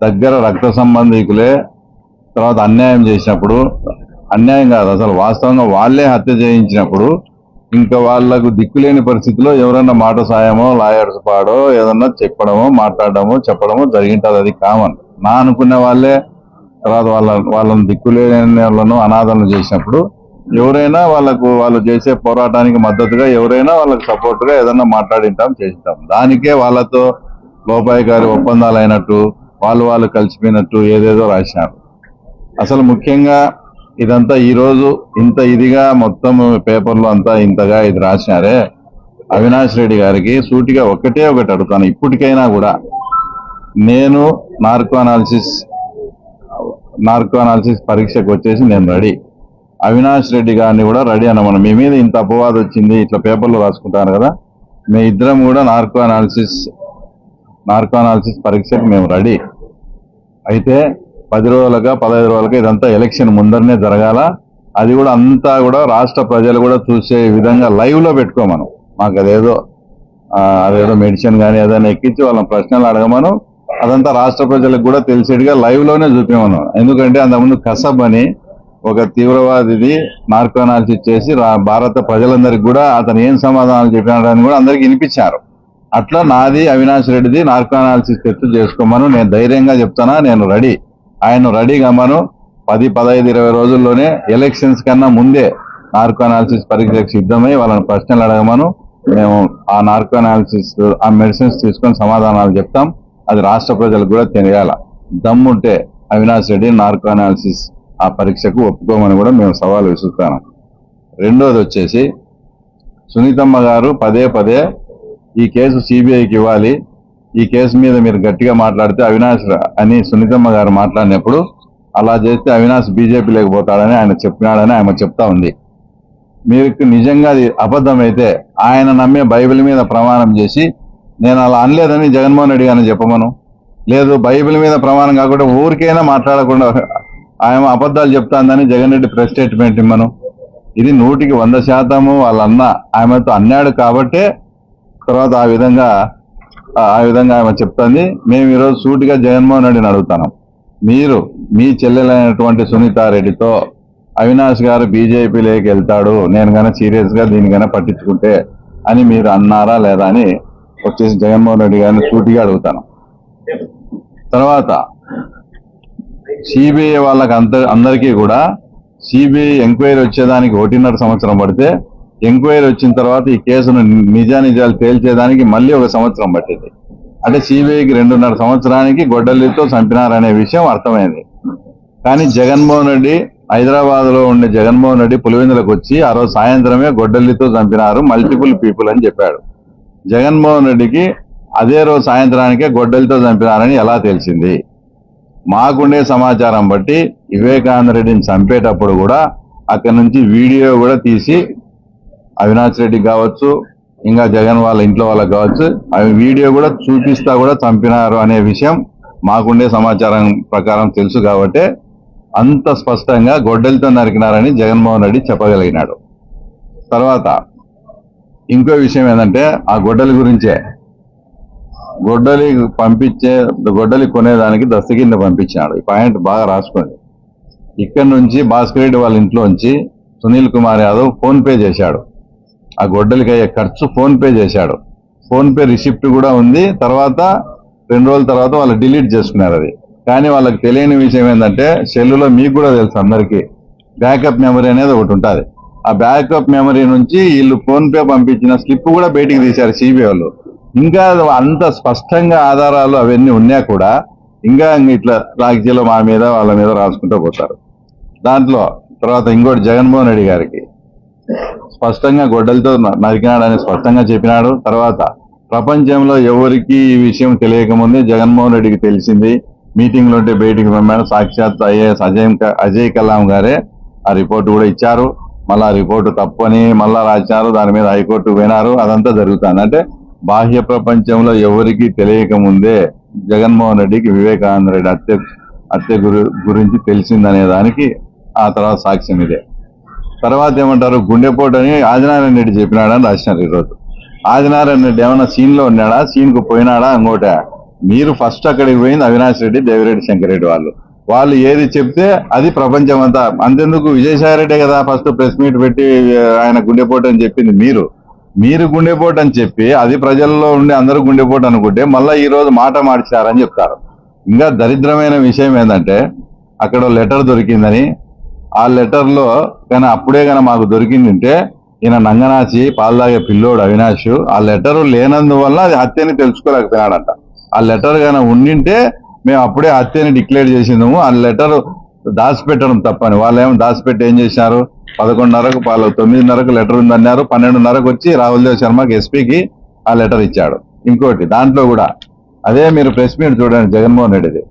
దగ్గర రక్త సంబంధికులే తర్వాత అన్యాయం చేసినప్పుడు అన్యాయం కాదు అసలు వాస్తవంగా వాళ్ళే హత్య చేయించినప్పుడు ఇంకా వాళ్ళకు దిక్కులేని పరిస్థితిలో ఎవరన్నా మాట సాయమో లాయర్స్ పాడో ఏదన్నా చెప్పడమో మాట్లాడడమో చెప్పడమో జరిగింటుంది అది కామన్. నా అనుకునే వాళ్ళే తర్వాత వాళ్ళ వాళ్ళని దిక్కులేని వాళ్ళను అనాథలను చేసినప్పుడు ఎవరైనా వాళ్ళకు వాళ్ళు చేసే పోరాటానికి మద్దతుగా ఎవరైనా వాళ్ళకి సపోర్ట్గా ఏదన్నా మాట్లాడింటాం చేసింటాం. దానికే వాళ్ళతో లోపాయి గారి ఒప్పందాలు అయినట్టు వాళ్ళు వాళ్ళు కలిసిపోయినట్టు ఏదేదో రాసినారు అసలు ముఖ్యంగా ఇదంతా ఈరోజు ఇంత ఇదిగా మొత్తం పేపర్లో అంతా ఇంతగా ఇది రాసినారే? అవినాష్ రెడ్డి గారికి సూటిగా ఒకటే ఒకటి అడుగుతాను. ఇప్పటికైనా కూడా నేను నార్కో అనాలిసిస్ నార్కో అనాలిసిస్ పరీక్షకు వచ్చేసి నేను రెడీ. అవినాష్ రెడ్డి గారిని కూడా రెడీ అన్నమాట మీ మీద ఇంత అపవాదం వచ్చింది ఇట్లా పేపర్లో రాసుకుంటాను కదా? మీ ఇద్దరం కూడా నార్కో అనాలిసిస్ నార్కో అనాలిసిస్ పరీక్షకు మేము రెడీ. అయితే పది రోజులుగా పదహైదు రోజులుగా ఇదంతా ఎలక్షన్ ముందరనే జరగాల. అది కూడా అంతా కూడా రాష్ట్ర ప్రజలు కూడా చూసే విధంగా లైవ్లో పెట్టుకోమను మాకు అదేదో అదేదో మెడిసిన్ కానీ ఏదైనా ఎక్కించి వాళ్ళని ప్రశ్నలు అడగమను. అదంతా రాష్ట్ర ప్రజలకు కూడా తెలిసేట్టుగా లైవ్లోనే ఎందుకంటే అంతకుముందు కసబ్ అని ఒక తీవ్రవాదిది నార్కోనాలిసిస్ చేసి భారత ప్రజలందరికీ కూడా అతను ఏం సమాధానాలు చెప్పినాడని కూడా అందరికీ వినిపించారు. అట్లా నాది అవినాష్ రెడ్డిది నార్కో అనాలిసిస్ టెస్ట్ చేసుకోమను. నేను ధైర్యంగా చెప్తానా నేను రెడీ. ఆయన రెడీ కమ్మను పది పదహైదు ఇరవై రోజుల్లోనే ఎలక్షన్స్ కన్నా ముందే నార్కో అనాలిసిస్ పరీక్షకు సిద్ధమై వాళ్ళని ప్రశ్నలు అడగమను. మేము ఆ నార్కో అనాలిసిస్ ఆ మెడిసిన్స్ తీసుకొని సమాధానాలు చెప్తాం. అది రాష్ట్ర ప్రజలకు కూడా తెలియాల. దమ్ముంటే అవినాష్ రెడ్డి నార్కో అనాలిసిస్ ఆ పరీక్షకు ఒప్పుకోమని కూడా మేము సవాలు విసురుతాను రెండోది వచ్చేసి సునీతమ్మ గారు పదే పదే ఈ కేసు సిబిఐకి ఇవ్వాలి. ఈ కేసు మీద మీరు గట్టిగా మాట్లాడితే అవినాష్ అని సునీతమ్మ గారు మాట్లాడినప్పుడు అలా చేస్తే అవినాష్ బీజేపీ లేకపోతాడని ఆయన చెప్పినాడని ఆమె చెప్తా ఉంది. మీకు నిజంగా అది అబద్ధమైతే ఆయన నమ్మే బైబిల్ మీద ప్రమాణం చేసి నేను అలా అనలేదని జగన్మోహన్ రెడ్డి గారిని చెప్పమను. లేదు బైబిల్ మీద ప్రమాణం కాకుండా ఊరికైనా మాట్లాడకుండా ఆయన అబద్ధాలు చెప్తాందని జగన్ రెడ్డి ప్రెస్ స్టేట్మెంట్ ఇమ్మను. ఇది నూటికి వంద శాతము వాళ్ళన్న ఆమెతో అన్నాడు కాబట్టే తర్వాత ఆ విధంగా ఆ- విధంగా ఆమె చెప్తుంది మేము ఈరోజు సూటిగా జగన్మోహన్ రెడ్డిని అడుగుతున్నాం. మీరు మీ చెల్లెలైనటువంటి సునీతారెడ్డితో అవినాష్ గారు బీజేపీలోకి వెళ్తాడు నేను గన సీరియస్గా దీనికైనా పట్టించుకుంటే అని మీరు అన్నారా లేదా అని వచ్చేసి జగన్మోహన్ రెడ్డి గారిని సూటిగా అడుగుతాను. తర్వాత సిబిఐ వాళ్ళకి అంత అందరికీ కూడా సిబిఐ ఎంక్వైరీ వచ్చేదానికి ఒకటిన్నర సంవత్సరం పడితే ఎంక్వైరీ వచ్చిన తర్వాత ఈ కేసును నిజానిజాలు తేల్చేదానికి మళ్ళీ ఒక సంవత్సరం పట్టింది. అంటే సిబిఐకి రెండున్నర సంవత్సరానికి గొడ్డలితో చంపినారనే విషయం అర్థమైంది. కానీ జగన్మోహన్ రెడ్డి హైదరాబాద్లో ఉండే జగన్మోహన్ రెడ్డి పులివెందులకు వచ్చి ఆ రోజు సాయంత్రమే గొడ్డలితో చంపినారు మల్టిపుల్ పీపుల్ అని చెప్పాడు. జగన్మోహన్ రెడ్డికి అదే రోజు సాయంత్రానికే గొడ్డలితో చంపినారని ఎలా తెలిసింది? మాకుండే సమాచారం బట్టి వివేకానంద రెడ్డిని చంపేటప్పుడు కూడా అక్కడి నుంచి వీడియో కూడా తీసి అవినాష్ రెడ్డి కావచ్చు ఇంకా జగన్ వాళ్ళ ఇంట్లో వాళ్ళకి కావచ్చు అవి వీడియో కూడా చూపిస్తా కూడా చంపినారు అనే విషయం మాకుండే సమాచారం ప్రకారం తెలుసు కాబట్టి అంత స్పష్టంగా గొడ్డలితో నరికినారని జగన్మోహన్ రెడ్డి చెప్పగలిగినాడు. తర్వాత ఇంకో విషయం ఏంటంటే ఆ గొడ్డలి గురించే. గొడ్డలి పంపించే గొడ్డలి కొనేదానికి దస్తగిరిని పంపించాడు ఈ పాయింట్ బాగా రాసుకోండి ఇక్కడ నుంచి భాస్కర్ రెడ్డి వాళ్ళ ఇంట్లోంచి సునీల్ కుమార్ యాదవ్ ఫోన్పే చేశాడు. ఆ గొడ్డలికి అయ్యే ఖర్చు ఫోన్ పే చేశాడు. ఫోన్ పే రిసిప్ట్ కూడా ఉంది. తర్వాత రెండు రోజుల తర్వాత వాళ్ళు డిలీట్ చేసుకున్నారు అది. కానీ వాళ్ళకి తెలియని విషయం ఏంటంటే సెల్లులో మీకు కూడా తెలుసు అందరికీ బ్యాకప్ మెమరీ అనేది ఒకటి ఉంటుంది. ఆ బ్యాకప్ మెమరీ నుంచి వీళ్ళు ఫోన్ పే పంపించిన స్లిప్ కూడా బయటికి తీశారు సిబిఐ వాళ్ళు. ఇంకా అంత స్పష్టంగా ఆధారాలు అవన్నీ ఉన్నా కూడా ఇంకా ఇట్లా రాజకీయాలు మా మీద వాళ్ళ మీద రాసుకుంటూ పోతారు. దాంట్లో తర్వాత ఇంకోటి జగన్మోహన్ రెడ్డి గారికి. స్పష్టంగా గొడ్డలతో నరికినాడని స్పష్టంగా చెప్పినాడు. తర్వాత ప్రపంచంలో ఎవరికి ఈ విషయం తెలియకముందే జగన్మోహన్ రెడ్డికి తెలిసింది. మీటింగ్లో ఉంటే బయటికి పంపాడు సాక్షాత్ ఐఏఎస్ అజయ్ క- అజయ్ కలాం గారే ఆ రిపోర్ట్ కూడా ఇచ్చారు. మళ్ళా ఆ రిపోర్టు తప్పని మళ్ళా రాశారు. దాని మీద హైకోర్టు పోయినారు. అదంతా జరుగుతుంది. అంటే బాహ్య ప్రపంచంలో ఎవరికి తెలియకముందే జగన్మోహన్ రెడ్డికి వివేకానంద రెడ్డి హత్య హత్య గురించి తెలిసిందనే దానికి ఆ తర్వాత సాక్ష్యం ఇదే. తర్వాత ఏమంటారు గుండెపోటు అని ఆదినారాయణ రెడ్డి చెప్పినాడని రాసినారు ఈరోజు. ఆదినారాయణ రెడ్డి ఏమైనా సీన్లో ఉన్నాడా? సీన్కు పోయినాడా అంగోట? మీరు ఫస్ట్ అక్కడికి పోయింది అవినాష్ రెడ్డి దేవిరెడ్డి శంకరెడ్డి వాళ్ళు. వాళ్ళు ఏది చెప్తే అది ప్రపంచం అంతా. అంతెందుకు విజయసాయి రెడ్డి కదా ఫస్ట్ ప్రెస్ మీట్ పెట్టి ఆయన గుండెపోటు అని చెప్పింది మీరు. మీరు గుండెపోటు అని చెప్పి అది ప్రజల్లో ఉండి అందరూ గుండెపోటు అనుకుంటే మళ్ళీ ఈ రోజు మాట మార్చారని చెప్తారు. ఇంకా దరిద్రమైన విషయం ఏంటంటే అక్కడ లెటర్ దొరికిందని ఆ లెటర్లో కానీ అప్పుడే కానీ మాకు దొరికిందంటే ఈయన నంగనాచి పాలు తాగే పిల్లోడు అవినాష్ ఆ లెటర్ లేనందువల్ల అది హత్యని తెలుసుకోలేకపోయాడంట ఆ లెటర్ కానీ ఉండింటే మేము అప్పుడే హత్యని డిక్లేర్ చేసినాము ఆ లెటర్ దాచిపెట్టడం తప్పని. వాళ్ళు ఏమో దాచిపెట్టి ఏం చేసినారు? పదకొండున్నరకు పాల తొమ్మిదిన్నరకు లెటర్ ఉందన్నారు. పన్నెండున్నరకు వచ్చి రాహుల్ దేవ్ శర్మకి ఎస్పీకి ఆ లెటర్ ఇచ్చాడు. ఇంకోటి దాంట్లో కూడా అదే మీరు ప్రెస్ మీట్ చూడండి జగన్మోహన్ రెడ్డిది.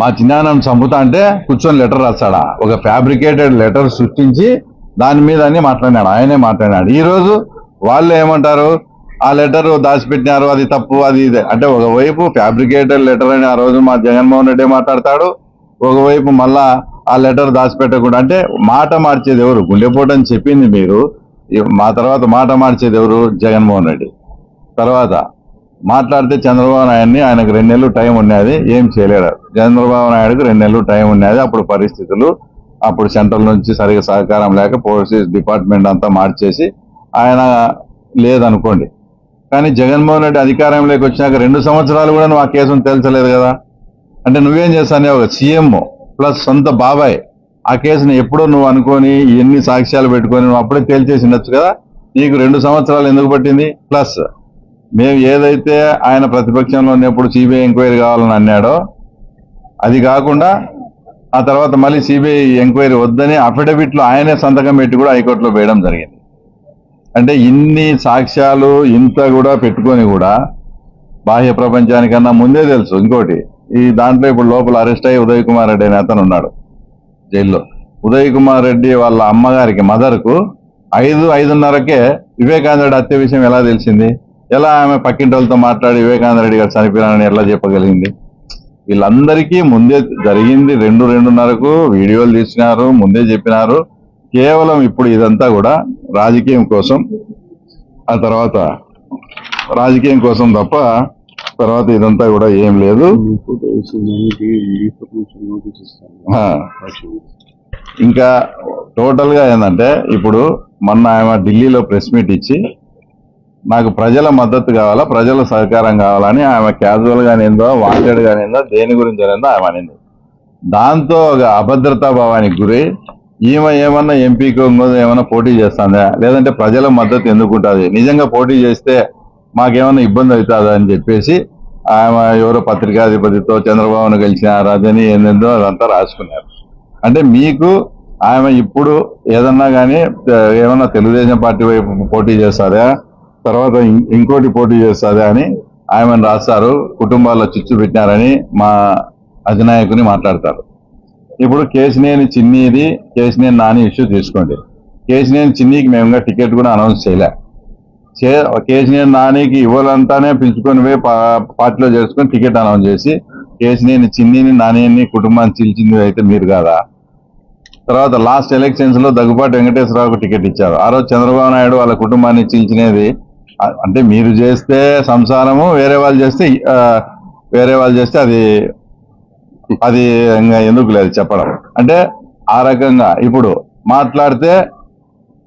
మా చిన్నానం చంపుతా అంటే కూర్చొని లెటర్ రాస్తాడా? ఒక ఫ్యాబ్రికేటెడ్ లెటర్ సృష్టించి దాని మీద అని మాట్లాడినాడు. ఆయనే మాట్లాడినాడు. ఈరోజు వాళ్ళు ఏమంటారు? ఆ లెటర్ దాచిపెట్టినారు అది తప్పు అది ఇది. అంటే ఒకవైపు ఫ్యాబ్రికేటెడ్ లెటర్ అని ఆ రోజు మా జగన్మోహన్ రెడ్డి మాట్లాడతాడు. ఒకవైపు మళ్ళా ఆ లెటర్ దాచిపెట్టకుండా అంటే మాట మార్చేది ఎవరు? గుండెపోటు అని చెప్పింది మీరు. మా తర్వాత మాట మార్చేది ఎవరు? జగన్మోహన్ రెడ్డి. తర్వాత మాట్లాడితే చంద్రబాబు నాయుడిని ఆయనకు రెండు నెలలు టైం ఉన్నది ఏం చేయలేడు. చంద్రబాబు నాయుడుకు రెండు నెలలు టైం ఉన్నది అప్పుడు పరిస్థితులు అప్పుడు సెంట్రల్ నుంచి సరిగా సహకారం లేక పోలీస్ డిపార్ట్మెంట్ అంతా మార్చేసి ఆయన లేదనుకోండి. కానీ జగన్మోహన్ రెడ్డి అధికారంలోకి వచ్చినాక రెండు సంవత్సరాలు కూడా నువ్వు ఆ కేసును తేల్చలేదు కదా. అంటే నువ్వేం చేస్తానే ఒక సీఎం ప్లస్ సొంత బాబాయ్. ఆ కేసుని ఎప్పుడో నువ్వు అనుకొని ఎన్ని సాక్ష్యాలు పెట్టుకొని నువ్వు అప్పుడే తేల్చేసి ఉండొచ్చు కదా. నీకు రెండు సంవత్సరాలు ఎందుకు పట్టింది? ప్లస్ మేము ఏదైతే ఆయన ప్రతిపక్షంలో ఉన్నప్పుడు సిబిఐ ఎంక్వైరీ కావాలని అన్నాడో అది కాకుండా ఆ తర్వాత మళ్ళీ సిబిఐ ఎంక్వైరీ వద్దని అఫిడవిట్లో ఆయనే సంతకం పెట్టి కూడా హైకోర్టులో వేయడం జరిగింది. అంటే ఇన్ని సాక్ష్యాలు ఇంత కూడా పెట్టుకొని కూడా బాహ్య ప్రపంచానికన్నా ముందే తెలుసు. ఇంకోటి ఈ దాంట్లో ఇప్పుడు లోపల అరెస్ట్ అయ్యి ఉదయ్ కుమార్ రెడ్డి అనే అతను ఉన్నాడు జైల్లో. ఉదయ్ కుమార్ రెడ్డి వాళ్ళ అమ్మగారికి మదర్కు ఐదు ఐదున్నరకే వివేకానంద హత్య విషయం ఎలా తెలిసింది? ఎలా ఆమె పక్కింటి వాళ్ళతో మాట్లాడి వివేకానంద రెడ్డి గారు చనిపోయినారని ఎలా చెప్పగలిగింది? వీళ్ళందరికీ ముందే జరిగింది రెండు రెండున్నరకు వీడియోలు తీసినారు ముందే చెప్పినారు. కేవలం ఇప్పుడు ఇదంతా కూడా రాజకీయం కోసం ఆ తర్వాత రాజకీయం కోసం తప్ప తర్వాత ఇదంతా కూడా ఏం లేదు. ఇంకా టోటల్గా ఏంటంటే ఇప్పుడు మొన్న ఆమె ఢిల్లీలో ప్రెస్ మీట్ ఇచ్చి నాకు ప్రజల మద్దతు కావాలా ప్రజల సహకారం కావాలని ఆమె క్యాజువల్ గానేందో వాంటెడ్ గానేందో దేని గురించి అనేందో ఆమె అనింది. దాంతో ఒక అభద్రతా భావానికి గురి ఈమె ఏమన్నా ఎంపీకి ఏమన్నా పోటీ చేస్తుందా? లేదంటే ప్రజల మద్దతు ఎందుకు ఉంటుంది? నిజంగా పోటీ చేస్తే మాకేమన్నా ఇబ్బంది అవుతుందా అని చెప్పేసి ఆమె ఎవరో పత్రికాధిపతితో చంద్రబాబును కలిసిన అదని ఏందో అదంతా రాసుకున్నారు. అంటే మీకు ఆమె ఇప్పుడు ఏదన్నా కానీ ఏమన్నా తెలుగుదేశం పార్టీ వైపు పోటీ చేస్తారా? తర్వాత ఇం- ఇంకోటి పోటీ చేస్తుంది అని ఆమెను రాస్తారు. కుటుంబాల్లో చిచ్చు పెట్టినారని మా అధినాయకుని మాట్లాడతారు. ఇప్పుడు కేసినేని చిన్నీది కేసినేని నాని ఇష్యూ తీసుకోండి. కేసినేని చిన్నీకి మేము టికెట్ కూడా అనౌన్స్ చేయలే. చే కేసినేని నానికి ఇవ్వాలంటానే పిలుచుకొని పోయి పార్టీలో చేసుకొని టికెట్ అనౌన్స్ చేసి కేసినేని చిన్నీని నానిని కుటుంబాన్ని చీల్చింది అయితే మీరు కాదా? తర్వాత లాస్ట్ ఎలక్షన్స్లో దగ్గుబాటి వెంకటేశ్వరరావుకు టికెట్ ఇచ్చారు. ఆ రోజు చంద్రబాబు నాయుడు వాళ్ళ కుటుంబాన్ని చీల్చినది అంటే మీరు చేస్తే సంసారము వేరే వాళ్ళు చేస్తే వేరే వాళ్ళు చేస్తే అది అది ఇంకా ఎందుకు లేదు చెప్పడం. అంటే ఆ రకంగా ఇప్పుడు మాట్లాడితే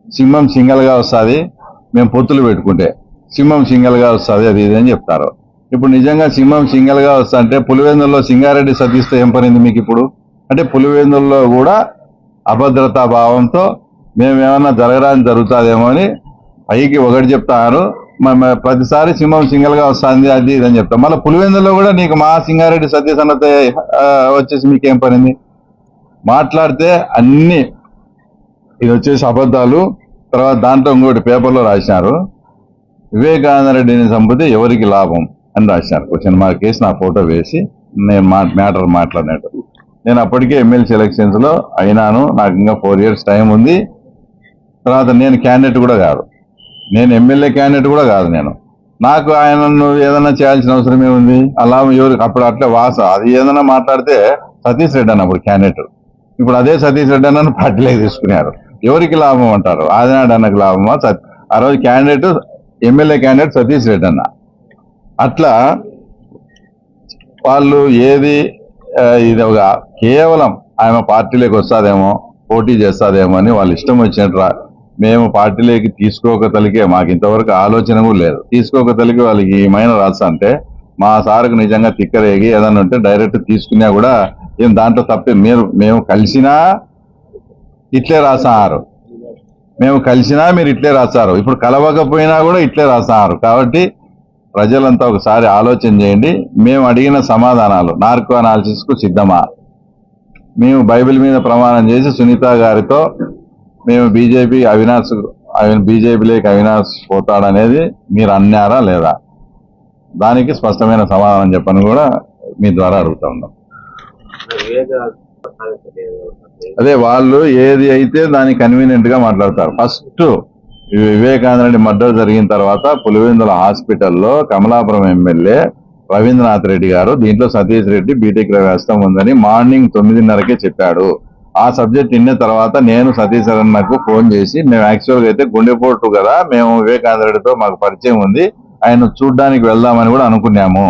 సింహం సింగల్గా వస్తుంది మేము పొత్తులు పెట్టుకుంటే సింహం సింగల్గా వస్తుంది అది ఇది అని చెప్తారు. ఇప్పుడు నిజంగా సింహం సింగల్గా వస్తా అంటే పులివెందుల్లో సింగారెడ్డి సతీష్తో ఏం పనింది మీకు ఇప్పుడు? అంటే పులివెందుల్లో కూడా అభద్రతా భావంతో మేమేమన్నా జరగడానికి జరుగుతుందేమో అని పైకి ఒకటి చెప్తారు. ప్రతిసారి సింహం సింగల్గా వస్తుంది అది ఇది అని చెప్తాం. మళ్ళీ పులివెందులో కూడా నీకు మా సింగారెడ్డి సత్య సన్నత వచ్చేసి మీకేం పనింది? మాట్లాడితే అన్ని ఇది వచ్చేసి అబద్ధాలు. తర్వాత దాంట్లో ఇంకోటి పేపర్లో రాసినారు. వివేకానంద రెడ్డిని చంపితే ఎవరికి లాభం అని రాసినారు. క్వశ్చన్ మార్క్ వేసి నా ఫోటో వేసి నేను మా మ్యాటర్ మాట్లాడినట్టు. నేను అప్పటికే ఎమ్మెల్సీ ఎలక్షన్స్లో అయినాను. నాకు ఇంకా ఫోర్ ఇయర్స్ టైం ఉంది. తర్వాత నేను క్యాండిడేట్ కూడా కాదు. నేను ఎమ్మెల్యే క్యాండిడేట్ కూడా కాదు నేను. నాకు ఆయనను ఏదైనా చేయాల్సిన అవసరం ఏముంది? అలా ఎవరికి? అప్పుడు అట్లా వాస. అది ఏదైనా మాట్లాడితే సతీష్ రెడ్డి అన్న అప్పుడు క్యాండిడేట్ ఇప్పుడు అదే సతీష్ రెడ్డి అన్నను పార్టీలోకి తీసుకున్నారు. ఎవరికి లాభం అంటారు? ఆదినాడు అన్నకు లాభమా? సత్- ఆ రోజు candidate MLA candidate Satish Reddy అన్న. అట్లా వాళ్ళు ఏది ఇది ఒక కేవలం ఆమె పార్టీలోకి వస్తాదేమో పోటీ చేస్తాదేమో అని వాళ్ళు ఇష్టం వచ్చినట్టు రా- మేము పార్టీలోకి తీసుకోక తలికే మాకు ఇంతవరకు ఆలోచన కూడా లేదు. తీసుకోక తలికి వాళ్ళకి ఏమైనా రాస్తా అంటే మా సార్కు నిజంగా తిక్కరేగి ఏదన్నా ఉంటే డైరెక్ట్ తీసుకున్నా కూడా ఏం దాంట్లో తప్పే. మీరు మేము కలిసినా ఇట్లే రాసారు మేము కలిసినా మీరు ఇట్లే రాస్తారు. ఇప్పుడు కలవకపోయినా కూడా ఇట్లే రాసారు కాబట్టి ప్రజలంతా ఒకసారి ఆలోచన చేయండి. మేము అడిగిన సమాధానాలు నార్కో అనాలిసిస్కు సిద్ధమా? మేము బైబిల్ మీద ప్రమాణం చేసి సునీత గారితో మేము బీజేపీ అవినాష్ బీజేపీలోకి అవినాష్ పోతాడనేది మీరు అన్నారా లేదా? దానికి స్పష్టమైన సమాధానం చెప్పని కూడా మీ ద్వారా అడుగుతా ఉన్నాం. అదే వాళ్ళు ఏది అయితే దాని కన్వీనియంట్గా మాట్లాడతారు. ఫస్ట్ వివేకానంద రెడ్డి మర్డర్ జరిగిన తర్వాత పులివెందుల హాస్పిటల్లో కమలాపురం ఎమ్మెల్యే రవీంద్రనాథ్ రెడ్డి గారు దీంట్లో సతీష్ రెడ్డి బీటెక్ వ్యవస్థ ఉందని మార్నింగ్ తొమ్మిదిన్నరకే చెప్పాడు. ఆ సబ్జెక్ట్ విన్న తర్వాత నేను సతీష్ అన్నకు ఫోన్ చేసి మేము యాక్చువల్గా అయితే గుండెపోటు కదా మేము వివేకానంద మాకు పరిచయం ఉంది ఆయన చూడ్డానికి వెళ్దామని కూడా అనుకున్నాము.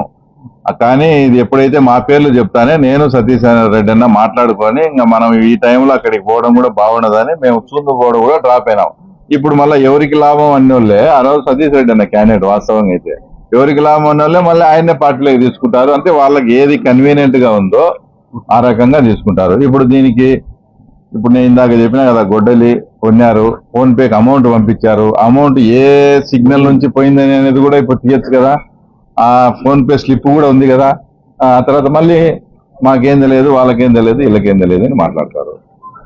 కానీ ఇది ఎప్పుడైతే మా పేర్లు చెప్తానే నేను సతీష్ రెడ్డి అన్న మాట్లాడుకొని ఇంకా మనం ఈ టైంలో అక్కడికి పోవడం కూడా బాగుండదని మేము చూందు పోవడం కూడా డ్రాప్ అయినాం. ఇప్పుడు మళ్ళీ ఎవరికి లాభం అన్నోళ్ళే ఆ రోజు సతీష్ రెడ్డి అన్న క్యాండిడేట్ వాస్తవంగా అయితే. ఎవరికి లాభం అన్నోళ్ళే మళ్ళీ ఆయన్నే పార్టీలోకి తీసుకుంటారు. అంటే వాళ్ళకి ఏది కన్వీనియంట్గా ఉందో ఆ రకంగా తీసుకుంటారు. ఇప్పుడు దీనికి ఇప్పుడు నేను ఇందాక చెప్పినా కదా గొడ్డలి కొన్నారు ఫోన్పేకి అమౌంట్ పంపించారు. అమౌంట్ ఏ సిగ్నల్ నుంచి పోయిందని అనేది కూడా ఇప్పుడు తీయచ్చు కదా. ఆ ఫోన్పే స్లిప్ కూడా ఉంది కదా. ఆ తర్వాత మళ్ళీ మాకేం తెలియదు వాళ్ళకేం తెలియదు వీళ్ళకేం తెలియదు అని మాట్లాడతారు.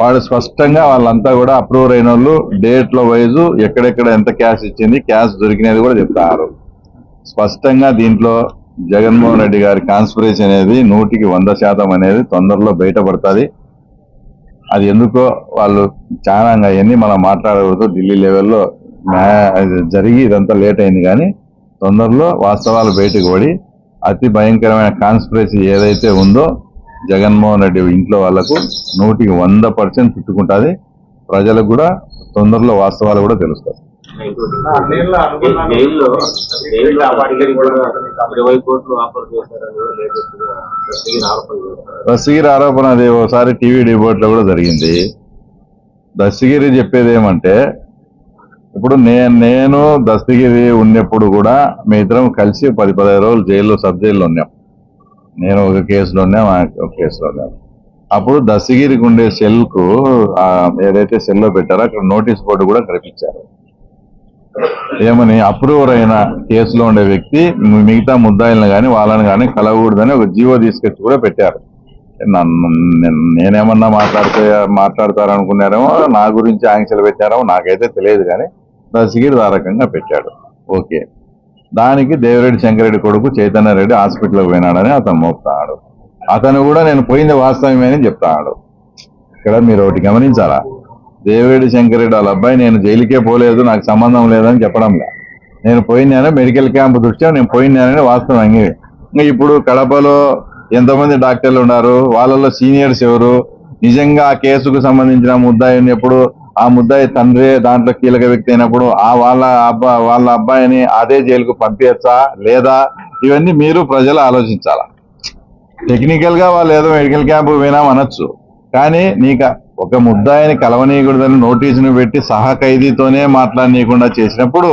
వాళ్ళు స్పష్టంగా వాళ్ళంతా కూడా అప్రూవ్ అయిన వాళ్ళు డేట్ల వైజు ఎక్కడెక్కడ ఎంత క్యాష్ ఇచ్చింది క్యాష్ దొరికినది కూడా చెప్తారు. స్పష్టంగా దీంట్లో జగన్మోహన్ రెడ్డి గారి కాన్స్పిరేషన్ అనేది నూటికి వంద శాతం అనేది తొందరలో బయటపడుతుంది. అది ఎందుకో వాళ్ళు చాలా అవన్నీ మనం మాట్లాడకూడదు. ఢిల్లీ లెవెల్లో జరిగి ఇదంతా లేట్ అయింది కానీ తొందరలో వాస్తవాలు బయటకు పడి అతి భయంకరమైన కాన్స్పిరసీ ఏదైతే ఉందో జగన్మోహన్ రెడ్డి ఇంట్లో వాళ్ళకు నూటికి వంద పర్సెంట్ చుట్టుకుంటుంది ప్రజలకు కూడా తొందరలో వాస్తవాలు కూడా తెలుస్తాయి. జైల్లో జైల్లో కూడా ఇరవై కోట్లు ఆఫర్ చేశారని దస్తగిరి ఆరోపణ అది ఒకసారి టీవీ డిబేట్లో కూడా జరిగింది. దస్తగిరి చెప్పేది ఏమంటే ఇప్పుడు నేను నేను దస్తగిరి ఉన్నప్పుడు కూడా మీ ఇద్దరం కలిసి పది పదిహేను రోజులు జైల్లో సబ్ జైల్లో ఉన్నాం. నేను ఒక కేసులో ఉన్నాం ఒక కేసులో ఉన్నాం. అప్పుడు దస్తగిరికి ఉండే సెల్కు ఆ, ఏదైతే సెల్లో పెట్టారో అక్కడ నోటీస్ బోర్డు కూడా కనిపించారు ఏమని అప్రూవర్ అయిన కేసులో ఉండే వ్యక్తి మిగతా ముద్దాయిలను కానీ వాళ్ళని కానీ కలవకూడదని ఒక జీవో తీసుకొచ్చి కూడా పెట్టారు. నన్ను నేనేమన్నా మాట్లాడితే మాట్లాడతారనుకున్నారేమో నా గురించి ఆంక్షలు పెట్టారేమో నాకైతే తెలియదు కానీ దశగిరి ఆ రకంగా పెట్టాడు. ఓకే. దానికి దేవిరెడ్డి శంకరెడ్డి కొడుకు చైతన్య రెడ్డి హాస్పిటల్కి పోయినాడని అతను మోపుతాడు. అతను కూడా నేను పోయింది వాస్తవమే అని చెప్తాడు. ఇక్కడ మీరు ఒకటి గమనించాలా? దేవేడి శంకరెడ్డి వాళ్ళ అబ్బాయి నేను జైలుకే పోలేదు నాకు సంబంధం లేదని చెప్పడంలే నేను పోయినాను మెడికల్ క్యాంప్ దృష్ట్యా నేను పోయినానని వాస్తవం అంగి. ఇంకా ఇప్పుడు కడపలో ఎంతమంది డాక్టర్లు ఉన్నారు వాళ్ళలో సీనియర్స్ ఎవరు? నిజంగా ఆ కేసుకు సంబంధించిన ముద్దాయి ఉన్నప్పుడు ఆ ముద్దాయి తండ్రి దాంట్లో కీలక వ్యక్తి అయినప్పుడు ఆ వాళ్ళ అబ్బా వాళ్ళ అబ్బాయిని అదే జైలుకు పంపించచ్చా లేదా? ఇవన్నీ మీరు ప్రజలు ఆలోచించాలా. టెక్నికల్గా వాళ్ళు ఏదో మెడికల్ క్యాంపు పోయినాం అనొచ్చు. కానీ నీకు ఒక ముద్దాయిని కలవనీయకూడదని నోటీసును పెట్టి సహా ఖైదీతోనే మాట్లాడనీయకుండా చేసినప్పుడు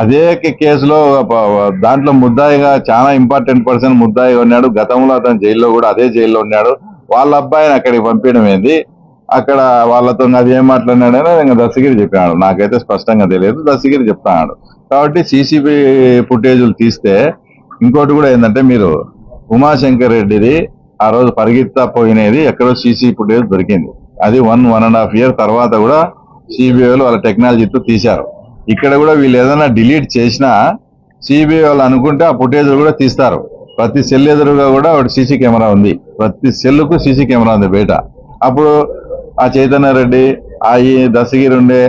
అదే కేసులో దాంట్లో ముద్దాయిగా చాలా ఇంపార్టెంట్ పర్సన్ ముద్దాయిగా ఉన్నాడు. గతంలో అతను జైల్లో కూడా అదే జైల్లో ఉన్నాడు. వాళ్ళ అబ్బాయిని అక్కడికి పంపించడం ఏంది? అక్కడ వాళ్ళతో అది ఏం మాట్లాడినాడని ఇంకా దర్శగిరి చెప్పాడు నాకైతే స్పష్టంగా తెలియదు. దర్శగిరి చెప్తాడు కాబట్టి సీసీబీ ఫుటేజీలు తీస్తే ఇంకోటి కూడా ఏంటంటే మీరు ఉమాశంకర్ రెడ్డిది ఆ రోజు పరిగెత్తా పోయినది ఎక్కడో సీసీ ఫుటేజ్ దొరికింది. అది one one and half year తర్వాత కూడా సిబిఐలు వాళ్ళ టెక్నాలజీతో తీశారు. ఇక్కడ కూడా వీళ్ళు ఏదైనా డిలీట్ చేసినా సిబిఐ వాళ్ళు అనుకుంటే ఆ ఫుటేజ్ కూడా తీస్తారు. ప్రతి సెల్ ఎదురుగా కూడా ఒకటి సీసీ కెమెరా ఉంది. ప్రతి సెల్కు సీసీ కెమెరా ఉంది బయట. అప్పుడు ఆ చైతన్య రెడ్డి ఆ ఈ దశగిరి ఉండే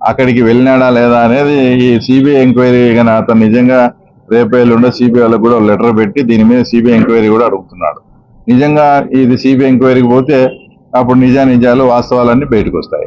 అక్కడికి వెళ్ళినాడా లేదా అనేది ఈ సిబిఐ ఎంక్వైరీ కానీ అతను నిజంగా రేపు ఉండే సిబిఐ వాళ్ళకి కూడా లెటర్ పెట్టి దీని మీద సిబిఐ ఎంక్వైరీ కూడా అడుగుతున్నాడు. నిజంగా ఇది సిబిఐ ఎంక్వైరీకి పోతే అప్పుడు నిజా నిజాలు వాస్తవాలన్నీ బయటకు వస్తాయి